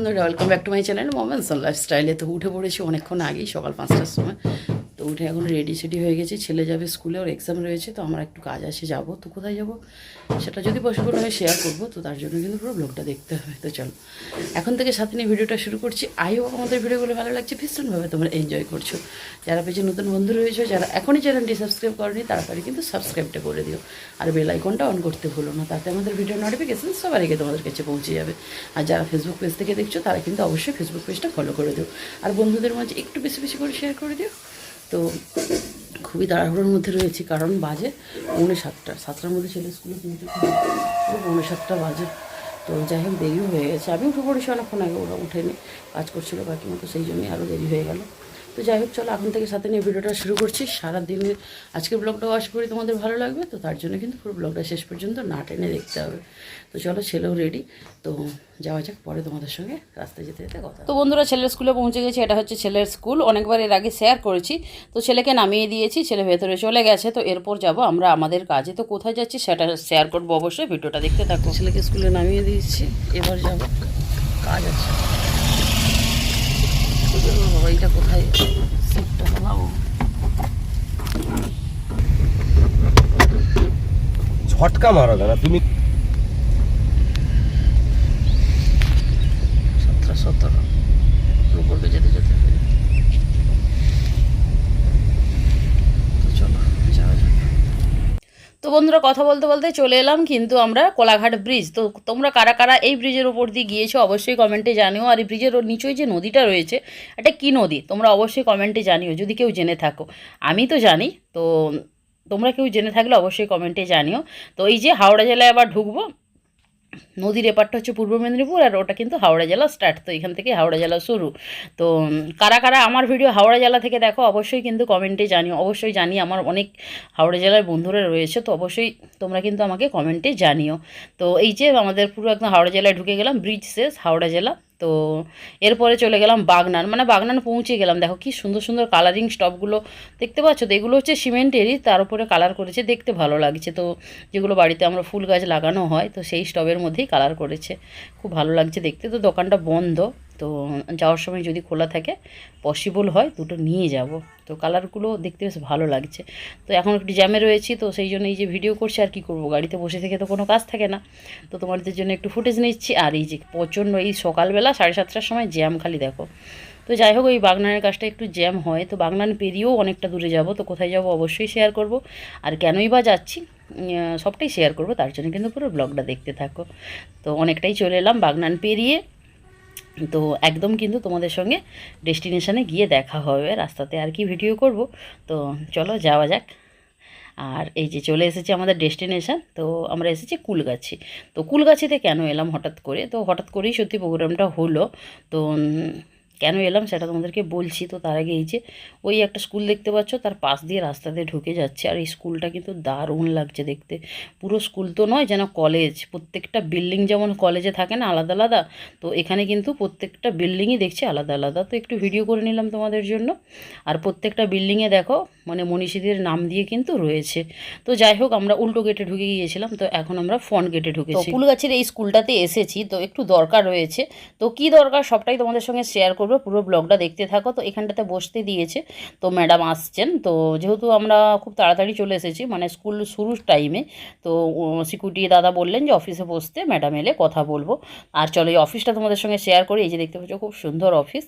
বন্ধুরা welcome back to my channel moments on লাইফস্টাইলে তো উঠে পড়েছি অনেকক্ষণ আগেই, সকাল পাঁচটার সময়। তো উঠে এখন রেডি সেডি হয়ে গেছি। ছেলে যাবে স্কুলে ওর এক্সাম রয়েছে, তো আমার একটু কাজ আছে যাব। তো কোথায় যাব? সেটা যদি পসিবল হয় শেয়ার করব, তো তার জন্য কিন্তু পুরো ব্লগটা দেখতে হবে। তো চলো, এখন থেকে সাথে নিয়ে ভিডিওটা শুরু করছি। আই হোক আমাদের ভিডিওগুলো ভালো লাগছে। ভীষণভাবে তোমরা এনজয় করছ। যারা পেয়েছে নতুন বন্ধু রয়েছে, যারা এখনই চ্যানেলটি সাবস্ক্রাইব করনি, তাড়াতাড়ি কিন্তু সাবস্ক্রাইবটা করে দিও। আর বেল আইকনটা অন করতে ভুলো না, তাতে আমাদের ভিডিও নোটিফিকেশন সবার আগে তোমাদের কাছে পৌঁছে যাবে। আর যারা ফেসবুক পেজ থেকে দেখছ, তারা কিন্তু অবশ্যই ফেসবুক পেজটা ফলো করে দিও। আর বন্ধুদের মাঝে একটু বেশি বেশি করে শেয়ার করে দিও। তো খুবই তাড়াহুড়োর মধ্যে রয়েছি, কারণ বাজে পৌনে সাতটা, সাতটার মধ্যে ছেলে স্কুলে কিন্তু পৌনে সাতটা বাজে। তো যাই হোক দেরিও হয়ে গেছে। আমি উঠে পড়েছি অনেকক্ষণ আগে ওরা উঠেনি, কাজ করছিল বাকি মতো সেই জন্যই আরও দেরি হয়ে গেল। তো যাই হোক চলো এখন থেকে সাথে নিয়ে ভিডিওটা শুরু করছি। সারাদিনের আজকের ব্লগটাও আশা করি তোমাদের ভালো লাগবে। তো তার জন্য কিন্তু পুরো ব্লগটা শেষ পর্যন্ত না টেনে দেখতে হবে। তো চলো ছেলেও রেডি তো যাওয়া যাক পরে তোমাদের সঙ্গে রাস্তায় যেতে যেতে কথা তো বন্ধুরা ছেলের স্কুলে পৌঁছে গেছি। এটা হচ্ছে ছেলের স্কুল। অনেকবার এর আগে শেয়ার করেছি। তো ছেলেকে নামিয়ে দিয়েছি ছেলে ভেতরে চলে গেছে। তো এরপর যাব আমরা আমাদের কাজে। তো কোথায় যাচ্ছি সেটা শেয়ার করব অবশ্যই। ভিডিওটা দেখতে থাকো। ছেলেকে স্কুলে নামিয়ে দিয়েছি। এবার যাব। কাজ আছে। এইটা কোথায়? সিটটা বানাবো ঝটকা মারো দাদা তুমি সতেরো সতেরো উপরকে যেতে যেতে তো চলো যাওয়া যাক তো বন্ধুরা কথা বলতে বলতে চলে এলাম কিন্তু আমরা কোলাঘাট ব্রিজ। তো তোমরা কারা কারা এই ব্রিজের ওপর দিয়ে গিয়েছো অবশ্যই কমেন্টে জানিও। আর এই ব্রিজের ওর নিচেই যে নদীটা রয়েছে, এটা কী নদী? তোমরা অবশ্যই কমেন্টে জানিও, যদি কেউ জেনে থাকো। আমি তো জানি, তো তোমরা কেউ জেনে থাকলে অবশ্যই কমেন্টে জানিও। তো এই যে হাওড়া জেলায় আবার ঢুকবো নদীর এপারটা হচ্ছে পূর্ব মেদিনীপুর আর ওটা কিন্তু হাওড়া জেলা স্টার্ট তো এখান থেকে হাওড়া জেলা শুরু। তো কারা কারা আমার ভিডিও হাওড়া জেলা থেকে দেখো, অবশ্যই কিন্তু কমেন্টে জানিও। অবশ্যই জানি আমার অনেক হাওড়া জেলার বন্ধুরা রয়েছে, তো অবশ্যই তোমরা কিন্তু আমাকে কমেন্টে জানিও। তো এই যে আমাদের পুরো একদম হাওড়া জেলায় ঢুকে গেলাম ব্রিজ শেষ, হাওড়া জেলা। তো এরপরে চলে গেলাম বাগনান। মানে বাগনান পৌঁছে গেলাম। দেখো কি সুন্দর সুন্দর কালারিং স্টপগুলো দেখতে পাচ্ছ? তো এগুলো হচ্ছে সিমেন্টেরই তার উপরে কালার করেছে, দেখতে ভালো লাগছে। তো যেগুলো বাড়িতে আমরা ফুল গাছ লাগানো হয়, তো সেই স্টবের মধ্যেই কালার করেছে। খুব ভালো লাগছে দেখতে। তো দোকানটা বন্ধ। তো যাওয়ার সময় যদি খোলা থাকে পসিবল হয় দুটো নিয়ে যাব। তো কালারগুলো দেখতে বেশ ভালো লাগছে। তো এখন একটু জ্যামে রয়েছি, তো সেই জন্য এই যে ভিডিও করছি, আর কি করব? গাড়িতে বসে থেকে তো কোনো কাজ থাকে না। তো তোমাদের জন্য একটু ফুটেজ নিচ্ছি, আর এই যে প্রচণ্ড এই সকালবেলা সাড়ে সাতটার সময় জ্যাম খালি দেখো। তো যাই হোক, ওই বাগনানের কাজটা একটু জ্যাম হয়। তো বাগনান পেরিয়েও অনেকটা দূরে যাব, তো কোথায় যাব অবশ্যই শেয়ার করব। আর কেনই বা যাচ্ছি সবটাই শেয়ার করব। তার জন্য কিন্তু পুরো ব্লগটা দেখতে থাকো। তো অনেকটাই চলে এলাম বাগনান পেরিয়ে। তো একদম কিন্তু তোমাদের সঙ্গে ডেস্টিনেশানে গিয়ে দেখা হবে রাস্তাতে আর কি ভিডিও করব। তো চলো যাওয়া যাক। আর এই যে চলে এসেছি আমাদের ডেস্টিনেশান, তো আমরা এসেছি কুলগাছি। তো কুলগাছিতে কেন এলাম হঠাৎ করে? তো হঠাৎ করেই সত্যি প্রোগ্রামটা হলো। তো কেন এলাম সেটা তোমাদেরকে বলছি তো তার আগে এই যে ওই একটা স্কুল দেখতে পাচ্ছ তার পাশ দিয়ে রাস্তা দিয়ে ঢুকে যাচ্ছে আর এই স্কুলটা কিন্তু দারুণ লাগছে দেখতে। পুরো স্কুল তো নয় যেন কলেজ প্রত্যেকটা বিল্ডিং যেমন কলেজে থাকে না আলাদা আলাদা তো এখানে কিন্তু প্রত্যেকটা বিল্ডিংই দেখছি আলাদা আলাদা। তো একটু ভিডিও করে নিলাম তোমাদের জন্য। আর প্রত্যেকটা বিল্ডিংয়ে দেখো মানে মনীষীদের নাম দিয়ে কিন্তু রয়েছে। তো যাই হোক আমরা উল্টো গেটে ঢুকে গিয়েছিলাম তো এখন আমরা ফ্রন্ট গেটে ঢুকেছি। ফুলগাছির এই স্কুলটাতে এসেছি তো একটু দরকার রয়েছে। তো কি দরকার সবটাই তোমাদের সঙ্গে শেয়ার করব। পুরো ব্লগটা দেখতে থাকো। তো এখানটাতে বসতে দিয়েছে। তো ম্যাডাম আসছেন। তো যেহেতু আমরা খুব তাড়াতাড়ি চলে এসেছি মানে স্কুল শুরুর টাইমে তো সিকিউরিটি দাদা বললেন যে অফিসে বসতে ম্যাডাম এলে কথা বলব। আর চলো, এই অফিসটা তোমাদের সঙ্গে শেয়ার করি। এই যে দেখতে পাচ্ছ, খুব সুন্দর অফিস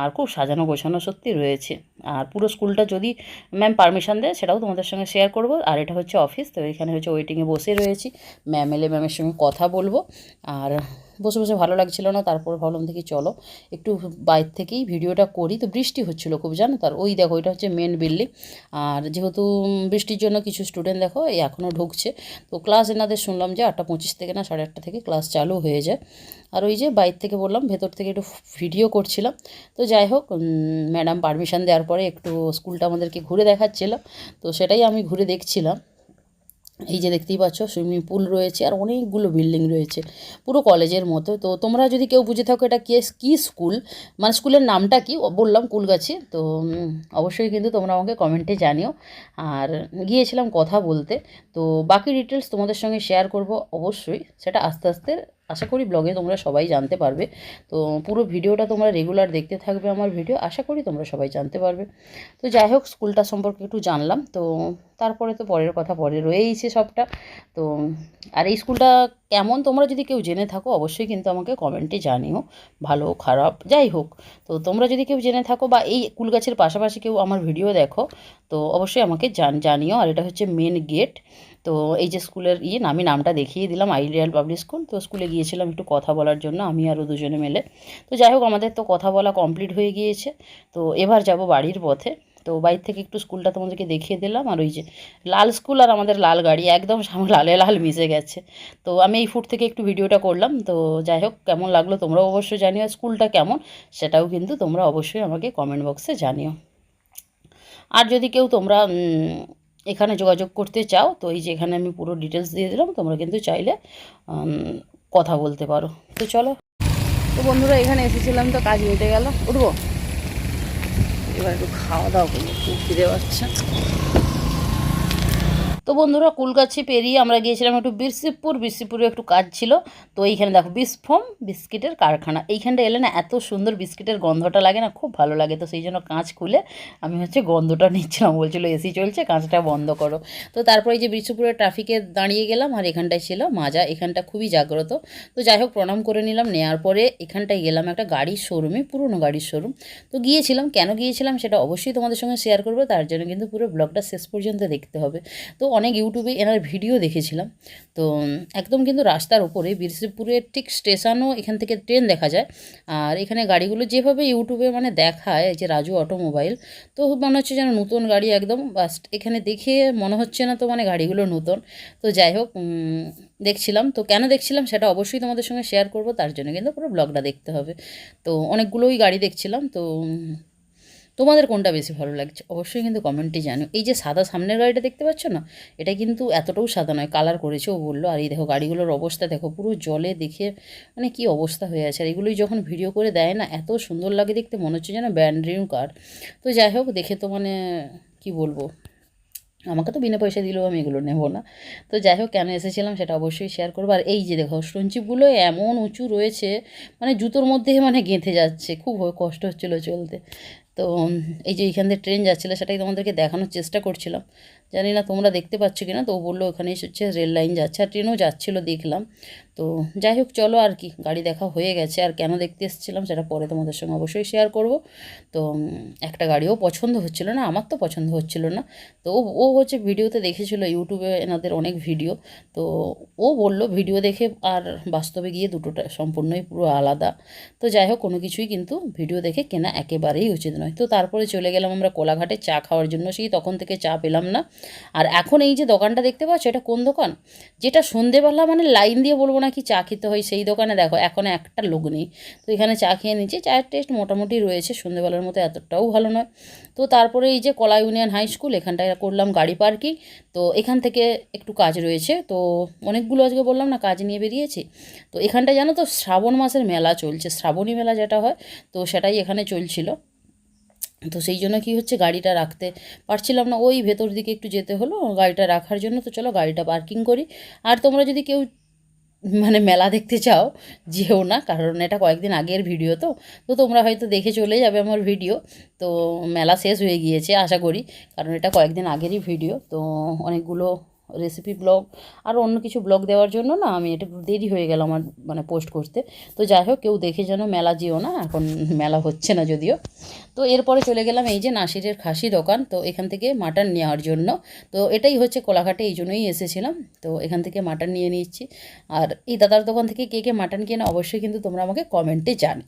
আর খুব সাজানো গোছানো সত্যি রয়েছে। আর পুরো স্কুলটা যদি ম্যাম পারমিশন দেয়, সেটাও তোমাদের সঙ্গে শেয়ার করব। আর এটা হচ্ছে অফিস তো এখানে হচ্ছে ওয়েটিংয়ে বসে রয়েছি। ম্যাম এলে ম্যামের সঙ্গে কথা বলব। আর বসে বসে ভালো লাগছিল না, তারপর ভাবলাম দেখি চলো। একটু বাইর থেকেই ভিডিওটা করি। তো বৃষ্টি হচ্ছিল খুব, জানো? তার ওই দেখো, এটা হচ্ছে মেন বিল্ডিং আর যেহেতু বৃষ্টির জন্য কিছু স্টুডেন্ট দেখো, এই এখনও ঢুকছে। তো ক্লাস এনাদের শুনলাম যে আটটা পঁচিশ থেকে না সাড়ে আটটা থেকে ক্লাস চালু হয়ে যায়। আর ওই যে বাইর থেকে বললাম, ভেতর থেকে একটু ভিডিও করছিলাম। তো যাই হোক ম্যাডাম পারমিশন দেওয়ার পরে একটু স্কুলটা আমাদেরকে ঘুরে দেখাচ্ছিল। তো সেটাই আমি ঘুরে দেখছিলাম। এই যে দেখতেই পাচ্ছ, সুইমিং পুল রয়েছে আর অনেকগুলো বিল্ডিং রয়েছে, পুরো কলেজের মতো। তো তোমরা যদি কেউ বুঝে থাকো এটা কি, কী স্কুল? মানে স্কুলের নামটা কি? বললাম কুলগাছি। তো অবশ্যই কিন্তু তোমরা আমাকে কমেন্টে জানিও। আর গিয়েছিলাম কথা বলতে। তো বাকি ডিটেলস তোমাদের সঙ্গে শেয়ার করব অবশ্যই। সেটা আস্তে আস্তে আশা করি ব্লগে তোমরা সবাই জানতে পারবে। তো পুরো ভিডিওটা তোমরা রেগুলার দেখতে থাকবে আমার ভিডিও আশা করি তোমরা সবাই জানতে পারবে। তো যাই হোক, স্কুলটা সম্পর্কে একটু জানলাম। তো তারপরে তো পরের কথা পরে রয়েইছে সবটা। তো আর এই স্কুলটা কেমন তোমরা যদি কেউ জেনে থাকো, অবশ্যই কিন্তু আমাকে কমেন্টে জানিও। ভালো, খারাপ, যাই হোক। তো তোমরা যদি কেউ জেনে থাকো বা এই কুল গাছের পাশাপাশি কেউ আমার ভিডিও দেখো, তো অবশ্যই আমাকে জান, জানিও। আর এটা হচ্ছে মেন গেট তো এই যে স্কুলের ইয়ে আমি নামটা দেখিয়ে দিলাম, আইডিয়াল পাবলিক স্কুল। তো স্কুলে গিয়েছিলাম একটু কথা বলার জন্য, আমি আরও দুজনে মিলে। তো যাই হোক, আমাদের তো কথা বলা কমপ্লিট হয়ে গিয়েছে। তো এবার যাব বাড়ির পথে। তো বাইর থেকে একটু স্কুলটা তোমাদেরকে দেখিয়ে দিলাম। আর ওই যে লাল স্কুল আর আমাদের লাল গাড়ি, একদম লালে লাল মিশে গেছে। তো আমি এই ফুট থেকে একটু ভিডিওটা করলাম। তো যাই হোক, কেমন লাগল তোমরাও অবশ্যই জানিও স্কুলটা কেমন, সেটাও কিন্তু তোমরা অবশ্যই আমাকে কমেন্ট বক্সে জানিও। আর যদি কেউ তোমরা এখানে যোগাযোগ করতে চাও, তো এই যে এখানে আমি পুরো ডিটেলস দিয়ে দিলাম, তোমরা কিন্তু চাইলে কথা বলতে পারো। তো চলো। তো বন্ধুরা, এখানে এসেছিলাম তো কাজ মিটে গেল। উঠবো? এবার একটু খাওয়া দাওয়া করব, খুব খিদে পাচ্ছে। তো বন্ধুরা কুলগাছি পেরিয়ে আমরা গিয়েছিলাম একটু বিরসিপুর, বিরসিপুরে একটু কাজ ছিল। তো এইখানে দেখো বিস্ফোম, বিস্কিটের কারখানা। এইখানটা এলে না এত সুন্দর বিস্কিটের গন্ধটা লাগে না, খুব ভালো লাগে। তো সেই জন্য কাঁচ খুলে আমি হচ্ছে গন্ধটা নিচ্ছিলাম। বলছিল, এসি চলছে, কাঁচটা বন্ধ করো। তো তারপরে এই যে বিরসিপুরের ট্রাফিকে দাঁড়িয়ে গেলাম আর এখানটায় ছিল মাজা। এখানটা খুবই জাগ্রত। তো যাই হোক, প্রণাম করে নিলাম। নেওয়ার পরে এখানটায় গেলাম একটা গাড়ির শোরুমে পুরনো গাড়ির শোরুম তো গিয়েছিলাম। কেন গিয়েছিলাম সেটা অবশ্যই তোমাদের সঙ্গে শেয়ার করব। তার জন্য কিন্তু পুরো ব্লগটা শেষ পর্যন্ত দেখতে হবে। তো অনেক ইউটিউবে এনার ভিডিও দেখেছিলাম। তো একদম কিন্তু রাস্তার ওপরে বীরশ্রীপুরের ঠিক স্টেশনও এখান থেকে ট্রেন দেখা যায়। আর এখানে গাড়িগুলো যেভাবে ইউটিউবে মানে দেখায় যে রাজু অটোমোবাইল, তো মনে হচ্ছে যেন নতুন গাড়ি একদম। বাস এখানে দেখে মনে হচ্ছে না তো মানে গাড়িগুলো নতুন। তো যাই হোক দেখছিলাম। তো কেন দেখছিলাম সেটা অবশ্যই তোমাদের সঙ্গে শেয়ার করব, তার জন্য কিন্তু পুরো ব্লগটা দেখতে হবে। তো অনেকগুলোই গাড়ি দেখছিলাম। তো তোমাদের কোনটা বেশি ভালো লাগছে? অবশ্যই কিন্তু কমেন্টে জানো এই যে সাদা সামনের গাড়িটা দেখতে পাচ্ছ না? এটা কিন্তু এতটাও সাদা নয় কালার করেছে ও বলল। আর এই দেখো গাড়িগুলোর অবস্থা, দেখো পুরো জলে দেখে মানে কি অবস্থা হয়ে আছে। আর এগুলোই যখন ভিডিও করে দেয় না, এত সুন্দর লাগে দেখতে, মনে হচ্ছে যেন ব্যান্ড রিউ কার তো যাই হোক, দেখে তো মানে কি বলব? আমাকে তো বিনা পয়সা দিলেও আমি এগুলো নেব না। তো যাই হোক, কেন এসেছিলাম সেটা অবশ্যই শেয়ার করব। আর এই যে দেখো স্টোনচিপগুলো এমন উঁচু রয়েছে মানে জুতোর মধ্যে মানে গেঁথে যাচ্ছে। খুব কষ্ট হচ্ছিল চলতে। তো এই যে এইখান দিয়ে ট্রেন যাচ্ছিল সেটাই তোমাদেরকে দেখানোর চেষ্টা করছিলাম। জানি না তোমরা দেখতে পাচ্ছ কি না তো ও বলল ওখানে হচ্ছে রেল লাইন যাচ্ছে আর ট্রেনও যাচ্ছিল দেখলাম। তো যাই হোক, চলো আর কি, গাড়ি দেখা হয়ে গেছে। আর কেন দেখতে এসেছিলাম সেটা পরে তোমাদের সঙ্গে অবশ্যই শেয়ার করব। তো একটা গাড়িও পছন্দ হচ্ছিল না, আমার তো পছন্দ হচ্ছিল না। তো ও হচ্ছে ভিডিওতে দেখেছিল, ইউটিউবে এনাদের অনেক ভিডিও। তো ও বলল ভিডিও দেখে আর বাস্তবে গিয়ে দুটোটা সম্পূর্ণই পুরো আলাদা। তো যাই হোক, কোনো কিছুই কিন্তু ভিডিও দেখে কেনা একেবারেই উচিত নয়। তো তারপরে চলে গেলাম আমরা কোলাঘাটে, চা খাওয়ার জন্য। সেই তখন থেকে চা পেলাম না। আর এখন এই যে দোকানটা দেখতে পাচ্ছ, এটা কোন দোকান? যেটা সন্ধেবেলা মানে লাইন দিয়ে বলব না কি চা খেতে হয়, সেই দোকানে দেখো, এখন একটা লোক নেই। তো এখানে চা খেয়ে নিচ্ছি, চায়ের টেস্ট মোটামুটি রয়েছে, সন্ধেবেলার মতো এতটাও ভালো নয়। তো তারপরে এই যে কলা ইউনিয়ন হাই স্কুল এখানটায় করলাম গাড়ি পার্কিং তো এখান থেকে একটু কাজ রয়েছে, তো অনেকগুলো আজকে বললাম না, কাজ নিয়ে বেরিয়েছি। তো এখানটায় জানো তো, শ্রাবণ মাসের মেলা চলছে, শ্রাবণী মেলা যেটা হয়, তো সেটাই এখানে চলছিল। তো সেই জন্য কি হচ্ছে গাড়িটা রাখতে পারছিলাম না। ওই ভেতর দিকে একটু যেতে হলো গাড়িটা রাখার জন্য। তো চলো গাড়িটা পার্কিং করি। আর তোমরা যদি কেউ মানে মেলা দেখতে চাও, যেও না, কারণ এটা কয়েকদিন আগের ভিডিও তো। তো তোমরা হয়তো দেখে চলে যাবে আমার ভিডিও তো মেলা শেষ হয়ে গিয়েছে, আশা করি। কারণ এটা কয়েকদিন আগেরই ভিডিও তো অনেকগুলো রেসিপি ব্লগ আর অন্য কিছু ব্লগ দেওয়ার জন্য না আমি এটা দেরি হয়ে গেল আমার মানে পোস্ট করতে। তো যাই হোক, কেউ দেখে যেন মেলা যেও না, এখন মেলা হচ্ছে না যদিও। তো এরপরে চলে গেলাম এই যে নাসিরের খাসি দোকান, তো এখান থেকে মাটন নেওয়ার জন্য। তো এটাই হচ্ছে কোলাঘাটে এই জন্যই এসেছিলাম। তো এখান থেকে মাটন নিয়ে নিচ্ছি। আর এই দাদার দোকান থেকে কে কে মাটন কেনে অবশ্যই কিন্তু তোমরা আমাকে কমেন্টে জান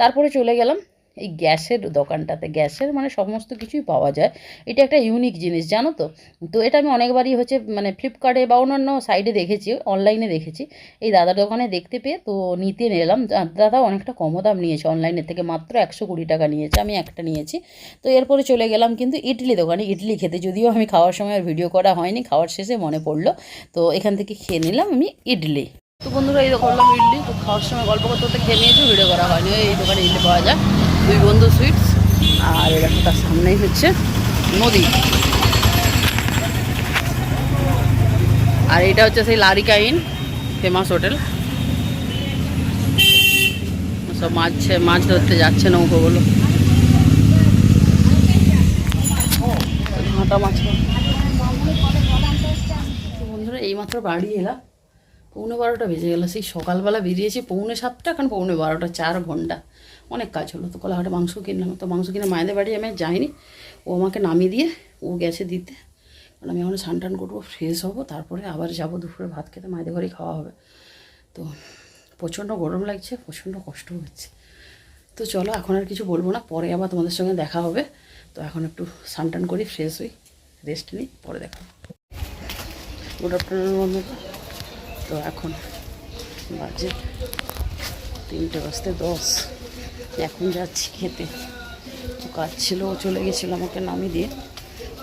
তারপরে চলে গেলাম এই গ্যাসের দোকানটাতে গ্যাসের মানে সমস্ত কিছুই পাওয়া যায়। এটা একটা ইউনিক জিনিস, জানো তো? তো এটা আমি অনেকবারই হচ্ছে মানে ফ্লিপকার্টে বা অন্যান্য সাইডে দেখেছি অনলাইনে দেখেছি। এই দাদার দোকানে দেখতে পেয়ে তো নিতে নিলাম দাদা অনেকটা কম দাম নিয়েছে অনলাইনের থেকে, মাত্র একশো কুড়ি টাকা নিয়েছে, আমি একটা নিয়েছি। তো এরপরে চলে গেলাম কিন্তু ইডলি দোকানে, ইডলি খেতে। যদিও আমি খাওয়ার সময় আর ভিডিও করা হয়নি, খাওয়ার শেষে মনে পড়ল। তো এখান থেকে খেয়ে নিলাম আমি ইডলি। তো বন্ধুরা, এই করলাম ইডলি, তো খাওয়ার সময় গল্প করতে করতে খেয়ে নিয়েছি ভিডিও করা হয়নি। এই দোকানে ইডলি পাওয়া যায়। দুই বন্ধু সুইটস, আর দেখো তার সামনেই হচ্ছে নদী। আর এটা হচ্ছে সেই লারিকা ইন ফেমাস হোটেল সব মাছ মাছ ধরতে যাচ্ছে নৌকোগুলো তো বন্ধুরা, এইমাত্র বাড়ি এলাম। পৌনে বারোটা বেজে গেল। সেই সকালবেলা বেরিয়েছি পৌনে সাতটা, এখন পৌনে বারোটা, চার ঘণ্টা। অনেক কাজ হলো। তো কলাহাটে মাংস কিনলাম। তো মাংস কিনে মায়েদের বাড়ি আমি যাইনি। ও আমাকে নামিয়ে দিয়ে ও গেছে দিতে। কারণ আমি এখন স্নান টান করব ফ্রেশ হব, তারপরে আবার যাব দুপুরে ভাত খেতে, মায়েদের ঘরেই খাওয়া হবে। তো প্রচণ্ড গরম লাগছে, প্রচণ্ড কষ্ট হচ্ছে। তো চলো, এখন আর কিছু বলব না। পরে আবার তোমাদের সঙ্গে দেখা হবে। তো এখন একটু স্নান টান করি ফ্রেশ হই রেস্ট নিই, পরে দেখা গুড আফটারনুন বন্ধুরা। তো এখন বাজে তিনটে বাজতে দশ। এখন যাচ্ছি খেতে। তো কাজ ছিল, ও চলে গেছিল আমাকে নামিয়ে দিয়ে।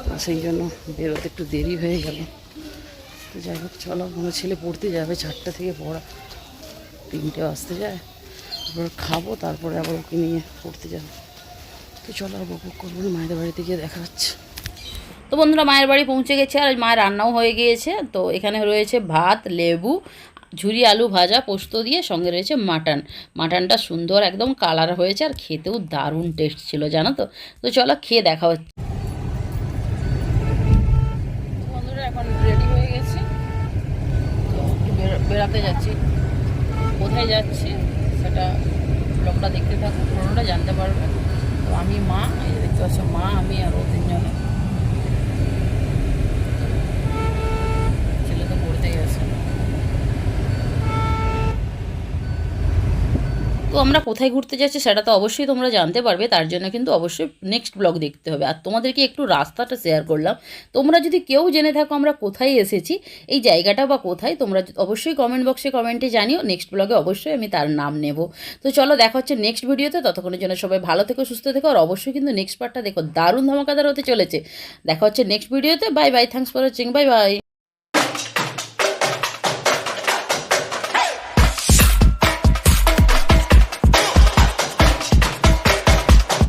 তো সেই জন্য বেরোতে একটু দেরি হয়ে গেল। তো যাই হোক, চলো আমার ছেলে পড়তে যাবে, চারটা থেকে পড়া। তিনটে আসতে যায়। তারপর খাব, তারপরে আবার ওকে নিয়ে পড়তে যাব। তো চলো, আর বকুক করব না মায়েদের বাড়িতে গিয়ে দেখা হচ্ছে। তো বন্ধুরা, মায়ের বাড়ি পৌঁছে গেছে, আর মায়ের রান্নাও হয়ে গিয়েছে। তো এখানে রয়েছে ভাত, লেবু ঝুরি আলু ভাজা, পোস্ত দিয়ে সঙ্গে রয়েছে মাটন। মাটনটা সুন্দর একদম কালার হয়েছে আর খেতেও দারুণ টেস্ট ছিল, জানো তো? তো চলো খেয়ে দেখা হচ্ছে। এখন রেডি হয়ে গেছি। তো বেড়াতে যাচ্ছি। কোথায় যাচ্ছি সেটা ব্লগটা দেখতে থাকুন পুরোটা জানতে পারবে। তো আমি মা, এই দেখতে পাচ্ছ মা, আমি আর ও তো আমরা কোথায় ঘুরতে যাচ্ছি সেটা তো অবশ্যই তোমরা জানতে পারবে, তার জন্য কিন্তু অবশ্যই নেক্সট ব্লগ দেখতে হবে। আর তোমাদেরকে একটু রাস্তাটা শেয়ার করলাম। তোমরা যদি কেউ জেনে থাকো আমরা কোথায় এসেছি, এই জায়গাটা বা কোথায়, তোমরা অবশ্যই কমেন্ট বক্সে কমেন্টে জানিও নেক্সট ব্লগে অবশ্যই আমি তার নাম নেব। তো চলো দেখা হচ্ছে নেক্সট ভিডিওতে ততক্ষণের জন্য সবাই ভালো থেকো, সুস্থ থেকো, আর অবশ্যই কিন্তু নেক্সট পার্টটা দেখো, দারুণ ধামাকাদার হতে চলেছে। দেখা হচ্ছে নেক্সট ভিডিওতে bye bye thanks for watching bye bye